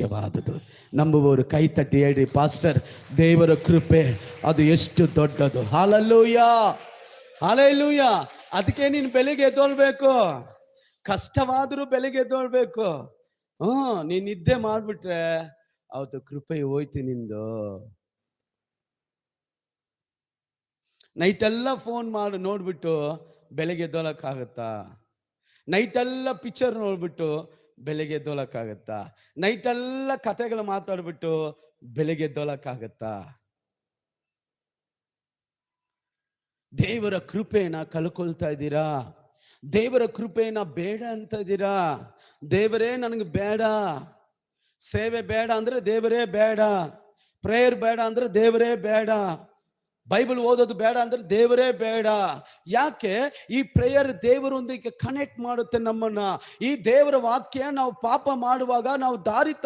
ಅವಶ್ಯವಾದದು ನಂಬುವವರು ಕೈ ತಟ್ಟಿ ಹೇಳಿ ಪಾಸ್ಟರ್, ದೇವರ ಕೃಪೆ ಅದು ಎಷ್ಟು ದೊಡ್ಡದು. ಹಾಲಲ್ಲೂಯ! ಹಾಲಲ್ಲೂಯ! ಅದಕ್ಕೆ ನೀನು ಬೆಳಿಗ್ಗೆ ಎದ್ದೋಳ್ಬೇಕು. ಕಷ್ಟವಾದರೂ ಬೆಳಿಗ್ಗೆ ಎದ್ದೋಳ್ಬೇಕು. ಹ್ಞೂ, ನೀನ್ ನಿದ್ದೆ ಮಾಡ್ಬಿಟ್ರೆ ಅವತ್ತು ಕೃಪೆ ಹೋಯ್ತು ನಿಂದು. ನೈಟೆಲ್ಲ ಫೋನ್ ಮಾಡಿ, ನೋಡ್ಬಿಟ್ಟು ಬೆಳಗ್ಗೆ ಎದ್ದೋಳಕ್ಕಾಗತ್ತಾ? ನೈಟೆಲ್ಲ ಪಿಕ್ಚರ್ ನೋಡ್ಬಿಟ್ಟು ಬೆಳಗ್ಗೆ ಎದ್ದೋಳಕ್ಕಾಗತ್ತಾ? ನೈಟೆಲ್ಲ ಕತೆಗಳು ಮಾತಾಡ್ಬಿಟ್ಟು ಬೆಳಗ್ಗೆ ಎದ್ದೋಳಕ್ಕಾಗತ್ತಾ? ದೇವರ ಕೃಪೆನ ಕಳ್ಕೊಳ್ತಾ ಇದ್ದೀರಾ? ದೇವರ ಕೃಪೆನ ಬೇಡ ಅಂತ ಇದ್ದೀರಾ? ದೇವರೇ ನನಗೆ ಬೇಡ. ಸೇವೆ ಬೇಡ ಅಂದ್ರೆ ದೇವರೇ ಬೇಡ. ಪ್ರೇಯರ್ ಬೇಡ ಅಂದ್ರೆ ದೇವರೇ ಬೇಡ. ಬೈಬಲ್ ಓದೋದು ಬೇಡ ಅಂದ್ರೆ ದೇವರೇ ಬೇಡ. ಯಾಕೆ? ಈ ಪ್ರೇಯರ್ ದೇವರೊಂದಿಗೆ ಕನೆಕ್ಟ್ ಮಾಡುತ್ತೆ ನಮ್ಮನ್ನ. ಈ ದೇವರ ವಾಕ್ಯ ನಾವು ಪಾಪ ಮಾಡುವಾಗ ನಾವು ದಾರಿ